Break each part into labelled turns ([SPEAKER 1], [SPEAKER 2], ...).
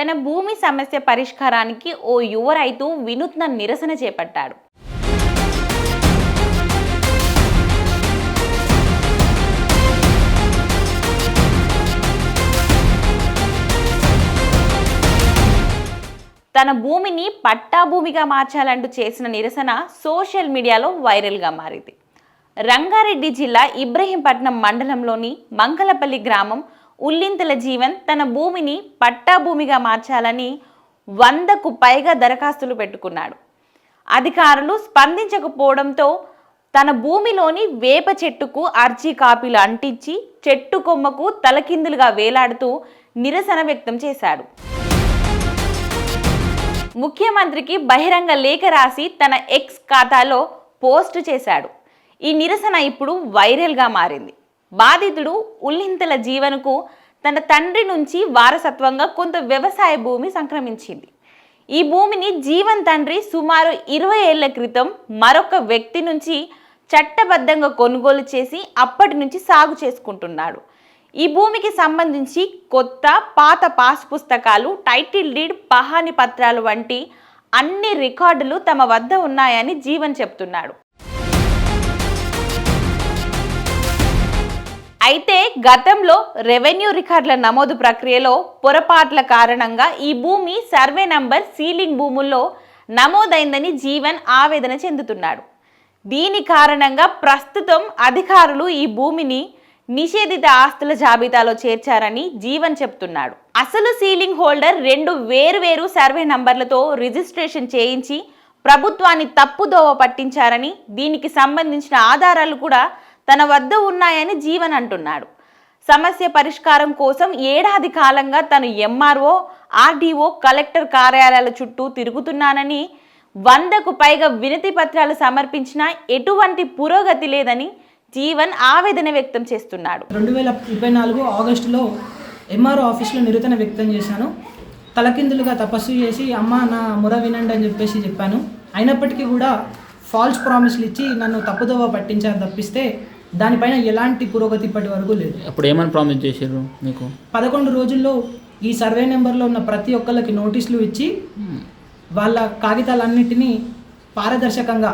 [SPEAKER 1] తన భూమి సమస్య పరిష్కారానికి ఓ యువ రైతు వినూత్న నిరసన చేపట్టాడు. తన భూమిని పట్టా భూమిగా మార్చాలంటూ చేసిన నిరసన సోషల్ మీడియాలో వైరల్గా మారింది. రంగారెడ్డి జిల్లా ఇబ్రహీంపట్నం మండలంలోని మంగళపల్లి గ్రామం ఉల్లింతల జీవన్ తన భూమిని పట్టా భూమిగా మార్చాలని వందకు పైగా దరఖాస్తులు పెట్టుకున్నాడు. అధికారులు స్పందించకపోవడంతో తన భూమిలోని వేప చెట్టుకు అర్జీ కాపీలు అంటించి చెట్టు కొమ్మకు తలకిందులుగా వేలాడుతూ నిరసన వ్యక్తం చేశాడు. ముఖ్యమంత్రికి బహిరంగ లేఖ రాసి తన ఎక్స్ ఖాతాలో పోస్ట్ చేశాడు. ఈ నిరసన ఇప్పుడు వైరల్గా మారింది. బాధితుడు ఉల్లింతల జీవనకు తన తండ్రి నుంచి వారసత్వంగా కొంత వ్యవసాయ భూమి సంక్రమించింది. ఈ భూమిని జీవన్ తండ్రి సుమారు ఇరవై ఏళ్ళ క్రితం మరొక వ్యక్తి నుంచి చట్టబద్ధంగా కొనుగోలు చేసి అప్పటి నుంచి సాగు చేసుకుంటున్నాడు. ఈ భూమికి సంబంధించి కొత్త పాత పాస్ పుస్తకాలు టైటిల్ డీడ్ పహాని పత్రాలు వంటి అన్ని రికార్డులు తమ వద్ద ఉన్నాయని జీవన్ చెప్తున్నాడు. అయితే గతంలో రెవెన్యూ రికార్డుల నమోదు ప్రక్రియలో పొరపాట్ల కారణంగా ఈ భూమి సర్వే నంబర్ సీలింగ్ భూముల్లో నమోదైందని జీవన్ ఆవేదన చెందుతున్నాడు. దీని కారణంగా ప్రస్తుతం అధికారులు ఈ భూమిని నిషేధిత ఆస్తుల జాబితాలో చేర్చారని జీవన్ చెప్తున్నాడు. అసలు సీలింగ్ హోల్డర్ రెండు వేరువేరు సర్వే నంబర్లతో రిజిస్ట్రేషన్ చేయించి ప్రభుత్వాన్ని తప్పుదోవ పట్టించారని దీనికి సంబంధించిన ఆధారాలు కూడా తన వద్ద ఉన్నాయని జీవన్ అంటున్నాడు. సమస్య పరిష్కారం కోసం ఏడాది కాలంగా తను ఎంఆర్ఓ ఆర్డీఓ కలెక్టర్ కార్యాలయాల చుట్టూ తిరుగుతున్నానని వందకు పైగా వినతి పత్రాలు సమర్పించినా ఎటువంటి పురోగతి లేదని జీవన్ ఆవేదన వ్యక్తం చేస్తున్నాడు.
[SPEAKER 2] రెండు వేల ఇరవై నాలుగు ఆగస్టులో ఎంఆర్ఓ ఆఫీస్లో నిరుతన వ్యక్తం చేశాను. తలకిందులుగా తపస్సు చేసి అమ్మ నా మొర వినండి అని చెప్పేసి చెప్పాను. అయినప్పటికీ కూడా ఫాల్స్ ప్రామిస్లు ఇచ్చి నన్ను తప్పుదోవ పట్టించారు తప్పిస్తే దానిపైన ఎలాంటి పురోగతి ఇప్పటి వరకు లేదు.
[SPEAKER 3] అప్పుడు ఏమని ప్రామిస్ చేసారు మీకు?
[SPEAKER 2] పదకొండు రోజుల్లో ఈ సర్వే నెంబర్లో ఉన్న ప్రతి ఒక్కరికి నోటీసులు ఇచ్చి వాళ్ళ కాగితాలన్నిటినీ పారదర్శకంగా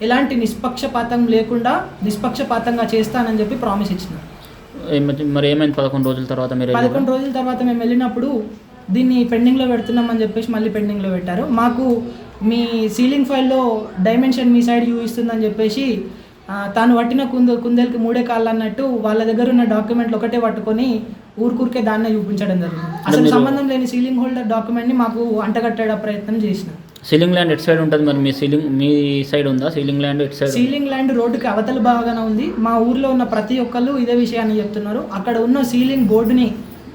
[SPEAKER 2] ఎలాంటి నిష్పక్షపాతం లేకుండా నిష్పక్షపాతంగా చేస్తానని చెప్పి ప్రామిస్ ఇచ్చిన
[SPEAKER 3] ఏమైతే మరి ఏమైంది పదకొండు రోజుల తర్వాత మీరు?
[SPEAKER 2] పదకొండు రోజుల తర్వాత మేము వెళ్ళినప్పుడు దీన్ని పెండింగ్లో పెడుతున్నామని చెప్పేసి మళ్ళీ పెండింగ్లో పెట్టారు. మాకు మీ సీలింగ్ ఫైల్లో డైమెన్షన్ మీ సైడ్ చూపిస్తుందని చెప్పేసి తాను పట్టిన కుంద కుందేలకి మూడే కాళ్ళు అన్నట్టు వాళ్ళ దగ్గర ఉన్న డాక్యుమెంట్లు ఒకటే పట్టుకొని ఊరికూరికే దాన్నే చూపించడం జరిగింది. అసలు సంబంధం లేని సీలింగ్ హోల్డర్ డాక్యుమెంట్ని మాకు అంటగట్టే ప్రయత్నం చేసిన.
[SPEAKER 3] సీలింగ్ ల్యాండ్ ఎటు సైడ్ ఉంటుంది మరి? మీ సీలింగ్ మీ సైడ్ ఉందా? సీలింగ్ ల్యాండ్ ఎటు సైడ్
[SPEAKER 2] సీలింగ్ ల్యాండ్ రోడ్డుకి అవతల బాగానే ఉంది. మా ఊర్లో ఉన్న ప్రతి ఒక్కళ్ళు ఇదే విషయాన్ని చెప్తున్నారు. అక్కడ ఉన్న ceiling బోర్డుని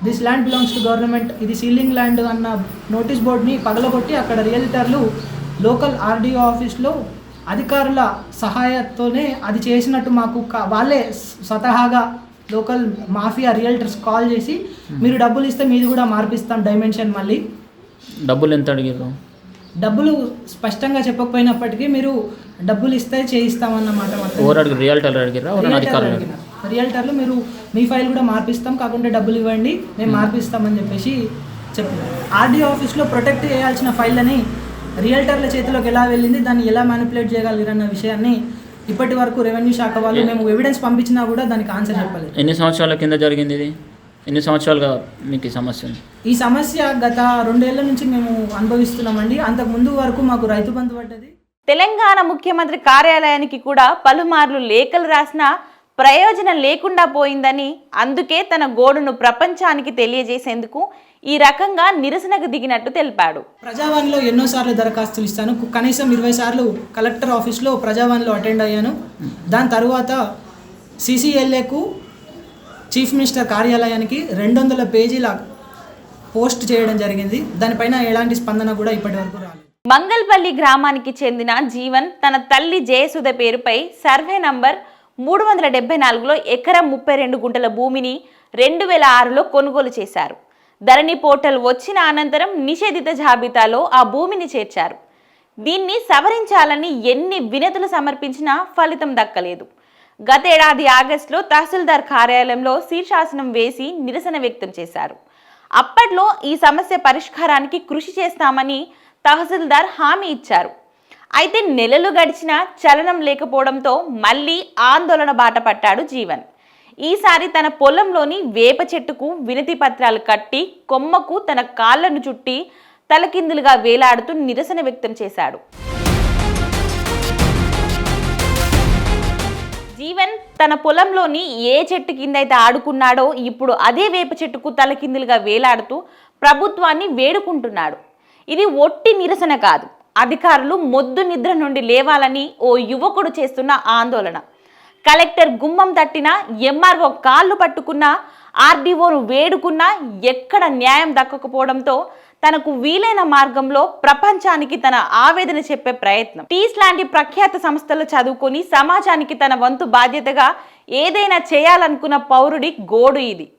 [SPEAKER 2] this land belongs to government. ఇది సీలింగ్ ల్యాండ్ అన్న నోటీస్ బోర్డుని పగలగొట్టి అక్కడ రియల్టర్లు లోకల్ ఆర్డీఓ ఆఫీస్లో అధికారుల సహాయంతోనే అది చేసినట్టు మాకు వాళ్ళే స్వతహాగా లోకల్ మాఫియా రియల్టర్స్ కాల్ చేసి మీరు డబ్బులు ఇస్తే మీది కూడా మార్పిస్తాం డైమెన్షన్ మళ్ళీ.
[SPEAKER 3] డబ్బులు ఎంత అడిగారు
[SPEAKER 2] డబ్బులు స్పష్టంగా చెప్పకపోయినప్పటికీ మీరు డబ్బులు ఇస్తే చేయిస్తామన్నమాట
[SPEAKER 3] రియల్టర్?
[SPEAKER 2] రియల్టర్లు మీరు మీ ఫైల్ కూడా మార్పిస్తాం కాకుంటే డబ్బులు ఇవ్వండి మేము మార్పిస్తామని చెప్పేసి చెప్పారు ఆర్డీఓ ఆఫీస్లో ప్రొటెక్ట్ చేయాల్సిన ఫైల్ని రియల్టర్ల చేతిలోకి ఎలా వెళ్ళింది దాన్ని ఎలా మ్యానిపులేట్ చేయగలిగారన్న విషయాన్ని ఇప్పటి వరకు రెవెన్యూ శాఖ వాళ్ళు మేము ఎవిడెన్స్ పంపించినా కూడా దానికి ఆన్సర్ చెప్పలేదు.
[SPEAKER 3] ఎన్ని సంవత్సరాల కింద జరిగింది ఇది? ఎన్ని సంవత్సరాలుగా మీకు ఈ సమస్య ఉంది?
[SPEAKER 2] ఈ సమస్య గత రెండేళ్ళ నుంచి మేము అనుభవిస్తున్నామండి. అంతకు ముందు వరకు మాకు రైతు బంధు పడ్డది.
[SPEAKER 1] తెలంగాణ ముఖ్యమంత్రి కార్యాలయానికి కూడా పలుమార్లు లేఖలు రాసినా ప్రయోజనం లేకుండా పోయిందని అందుకే తన గోడును ప్రపంచానికి తెలియజేసేందుకు ఈ రకంగా నిరసనకు దిగినట్టు తెలిపాడు.
[SPEAKER 2] ప్రజావాణిలో ఎన్నోసార్లు దరఖాస్తులు ఇస్తాను. కనీసం ఇరవై సార్లు కలెక్టర్ ఆఫీస్లో ప్రజావాణిలో అటెండ్ అయ్యాను. దాని తరువాత సీసీఎల్ఏకు చీఫ్ మినిస్టర్ కార్యాలయానికి రెండు వందల పేజీల పోస్ట్ చేయడం జరిగింది. దానిపైన ఎలాంటి స్పందన కూడా ఇప్పటి వరకు రాలేదు.
[SPEAKER 1] మంగల్పల్లి గ్రామానికి చెందిన జీవన్ తన తల్లి జయసుధ పేరుపై సర్వే నంబర్ మూడు వందల డెబ్బై నాలుగులో ఎకరం ముప్పై రెండు గుంటల భూమిని రెండు వేల ఆరులో కొనుగోలు చేశారు. ధరణి పోర్టల్ వచ్చిన అనంతరం నిషేధిత జాబితాలో ఆ భూమిని చేర్చారు. దీన్ని సవరించాలని ఎన్ని వినతులు సమర్పించినా ఫలితం దక్కలేదు. గతేడాది ఆగస్టులో తహసీల్దార్ కార్యాలయంలో శీర్షాసనం వేసి నిరసన వ్యక్తం చేశారు. అప్పట్లో ఈ సమస్య పరిష్కారానికి కృషి చేస్తామని తహసీల్దార్ హామీ ఇచ్చారు. అయితే నెలలు గడిచినా చలనం లేకపోవడంతో మళ్ళీ ఆందోళన బాట పట్టాడు జీవన్. ఈసారి తన పొలంలోని వేప చెట్టుకు వినతి పత్రాలు కట్టి కొమ్మకు తన కాళ్ళను చుట్టి తలకిందులుగా వేలాడుతూ నిరసన వ్యక్తం చేశాడు. జీవన్ తన పొలంలోని ఏ చెట్టు కింద అయితే ఆడుకున్నాడో ఇప్పుడు అదే వేప చెట్టుకు తలకిందులుగా వేలాడుతూ ప్రభుత్వాన్ని వేడుకుంటున్నాడు. ఇది ఒట్టి నిరసన కాదు. అధికారులు మొద్దు నిద్ర నుండి లేవాలని ఓ యువకుడు చేస్తున్న ఆందోళన. కలెక్టర్ గుమ్మం తట్టినా ఎంఆర్ఓ కాళ్ళు పట్టుకున్నా ఆర్డీఓను వేడుకున్నా ఎక్కడ న్యాయం దక్కకపోవడంతో తనకు వీలైన మార్గంలో ప్రపంచానికి తన ఆవేదన చెప్పే ప్రయత్నం. టీస్ లాంటి ప్రఖ్యాత సంస్థలు చదువుకొని సమాజానికి తన వంతు బాధ్యతగా ఏదైనా చేయాలనుకున్న పౌరుడి గోడు ఇది.